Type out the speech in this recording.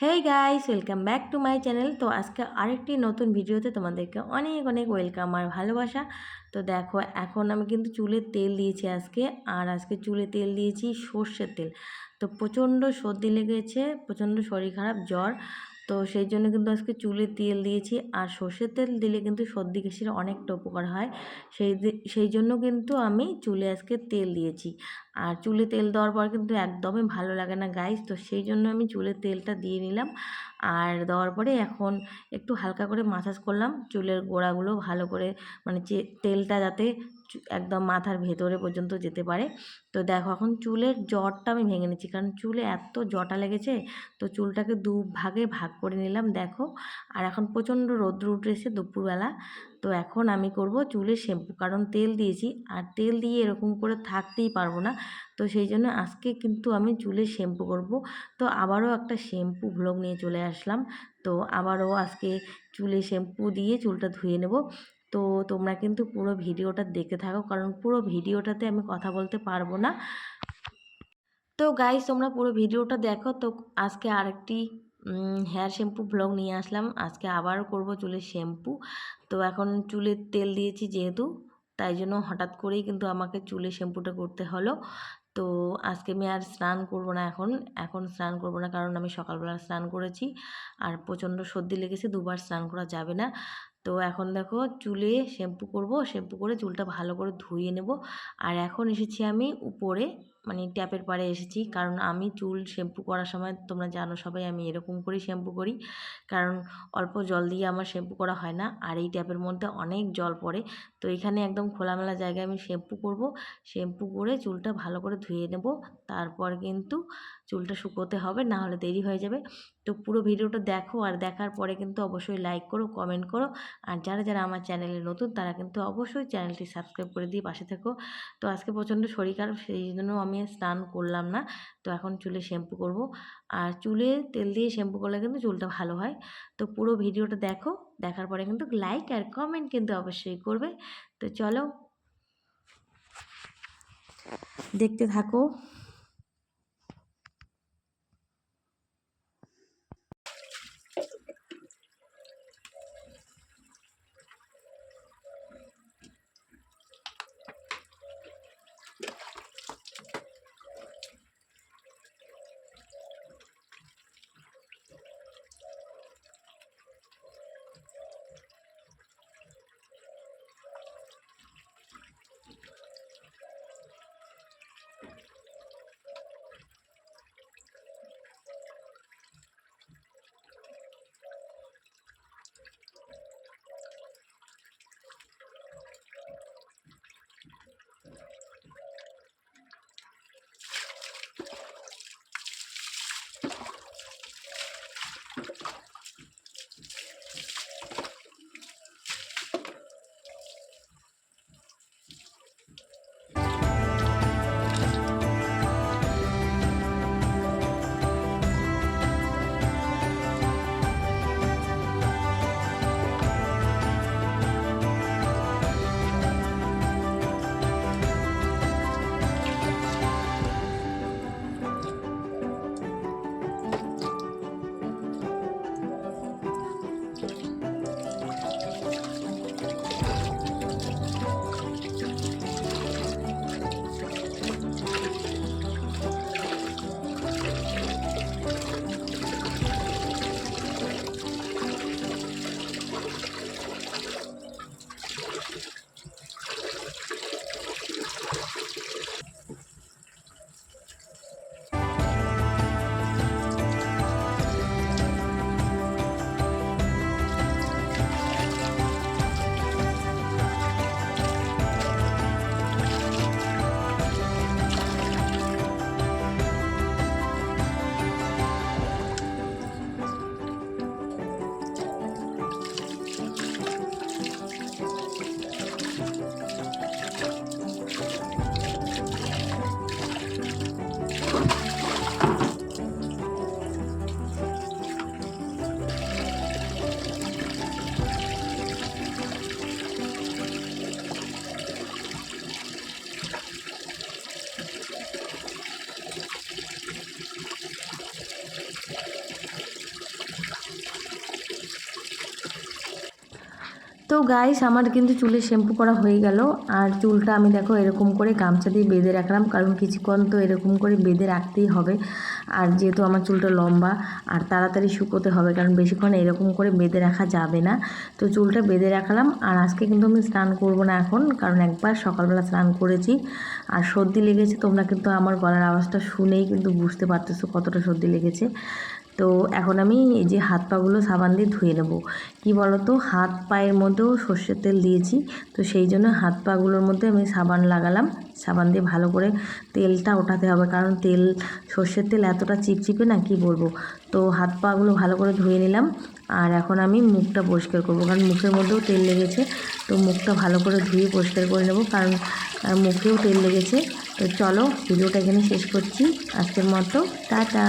Hey guys welcome back to my channel তো আজকে আরেকটি নতুন ভিডিওতে তোমাদেরকে অনেক অনেক ওয়েলকাম আর ভালোবাসা। তো দেখো, এখন আমি কিন্তু চুলের তেল দিয়েছি আজকে, আর আজকে চুলে তেল দিয়েছি সর্ষের তেল। তো প্রচণ্ড সর্দি লেগেছে, প্রচণ্ড শরীর খারাপ, জ্বর। তো সেই জন্য কিন্তু আজকে চুলে তেল দিয়েছি। আর সর্ষের তেল দিলে কিন্তু সর্দি কাশির অনেকটা উপকার হয়। সেই সেই জন্য কিন্তু আমি চুলে আজকে তেল দিয়েছি। আর চুলে তেল দেওয়ার পর কিন্তু একদমই ভালো লাগে না গাইস। তো সেই জন্য আমি চুলে তেলটা দিয়ে নিলাম। আর দেওয়ার পরে এখন একটু হালকা করে মাসাজ করলাম। চুলের গোড়াগুলো ভালো করে মানে তেলটা যাতে একদম মাথার ভেতরে পর্যন্ত যেতে পারে। তো দেখো এখন চুলের জটটা আমি ভেঙে নিচ্ছি, কারণ চুলে এত জটা লেগেছে, তো চুলটাকে দু ভাগে ভাগ করে নিলাম, দেখো। আর এখন প্রচণ্ড রৌদ্র উঠেছে দুপুরবেলা। তো এখন আমি করব চুলে শ্যাম্পু। কারণ তেল দিয়েছি, আর তেল দিয়ে এরকম করে থাকতেই পারব না। তো সেই জন্য আজকে কিন্তু আমি চুলে শ্যাম্পু করব। তো আবারও একটা শ্যাম্পু ভ্লগ নিয়ে চলে আসলাম। তো আবারও আজকে চুলে শ্যাম্পু দিয়ে চুলটা ধুয়ে নেব। তো তোমরা কিন্তু পুরো ভিডিওটা দেখতে থাকো, কারণ পুরো ভিডিওটাতে আমি কথা বলতে পারব না। তো গাইস তোমরা পুরো ভিডিওটা দেখো। তো আজকে আরেকটি হেয়ার শ্যাম্পু ব্লগ নিয়ে আসলাম। আজকে আবার করব চুলের শ্যাম্পু তো এখন চুলের তেল দিয়েছি যেহেতু, তাই জন্য হঠাৎ করেই কিন্তু আমাকে চুলে শ্যাম্পুটা করতে হলো। তো আজকে আমি আর স্নান করব না এখন। এখন স্নান করব না কারণ আমি সকালবেলা স্নান করেছি। আর প্রচণ্ড সর্দি লেগেছে, দুবার স্নান করা যাবে না। তো এখন দেখো চুলে শ্যাম্পু করব। শ্যাম্পু করে চুলটা ভালো করে ধুয়ে নেব। আর এখন এসেছি আমি উপরে মানে ট্যাপের পাড়ে এসেছি। কারণ আমি চুল শ্যাম্পু করার সময়, তোমরা জানো সবাই আমি এরকম করেই শ্যাম্পু করি। কারণ অল্প জল দিয়ে আমার শ্যাম্পু করা হয় না। আর এই ট্যাপের মধ্যে অনেক জল পড়ে। তো এখানে একদম খোলামেলা জায়গায় আমি শ্যাম্পু করব। শ্যাম্পু করে চুলটা ভালো করে ধুয়ে নেব। তারপর কিন্তু চুলটা শুকোতে হবে, না হলে দেরি হয়ে যাবে। তো পুরো ভিডিওটা দেখো আর দেখার পরে কিন্তু অবশ্যই লাইক করো কমেন্ট করো। আর যারা যারা আমার চ্যানেলে নতুন, তারা কিন্তু অবশ্যই চ্যানেলটি সাবস্ক্রাইব করে দিয়ে পাশে থেকো। তো আজকে প্রচণ্ড শরীর খারাপ, সেই জন্য আমি স্নান করলাম না। তো এখন চুলে শ্যাম্পু করব। আর চুলে তেল দিয়ে শ্যাম্পু করলে কিন্তু চুলটা ভালো হয়। তো পুরো ভিডিওটা দেখো। দেখার পরে কিন্তু লাইক আর কমেন্ট কিন্তু অবশ্যই করবে। তো চলো, দেখতে থাকো। তো গাইস আমার কিন্তু চুলে শ্যাম্পু করা হয়ে গেল। আর চুলটা আমি দেখো এরকম করে গামছা দিয়ে বেঁধে রাখলাম, কারণ কিছুক্ষণ তো এরকম করে বেঁধে রাখতেই হবে। আর যেহেতু আমার চুলটা লম্বা, আর তাড়াতাড়ি শুকোতে হবে, কারণ বেশিক্ষণ এরকম করে বেঁধে রাখা যাবে না। তো চুলটা বেঁধে রাখলাম, আর আজকে কিন্তু আমি স্নান করব না এখন, কারণ একবার সকালবেলা স্নান করেছি। আর সর্দি লেগেছে, তোমরা কিন্তু আমার গলার আওয়াজটা শুনেই কিন্তু বুঝতে পারতেছো কতটা সর্দি লেগেছে। তো এখন আমি এই যে হাত পাগুলো সাবান দিয়ে ধুয়ে নেব। কি বলো তো হাত পায়ের মধ্যেও সর্ষের তেল দিয়েছি। তো সেই জন্য হাত পাগুলোর মধ্যে আমি সাবান লাগালাম। সাবান দিয়ে ভালো করে তেলটা ওঠাতে হবে। কারণ তেল, সর্ষের তেল এতটা চিপচিপে না, কি বলব? তো হাত পাগুলো ভালো করে ধুয়ে নিলাম। আর এখন আমি মুখটা পরিষ্কার করব। কারণ মুখের মধ্যেও তেল লেগেছে। তো মুখটা ভালো করে ধুয়ে পরিষ্কার করে নেব। কারণ মুখেও তেল লেগেছে। তো চলো, ভিডিওটা এখানে শেষ করছি। আজকের মতো, টাটা!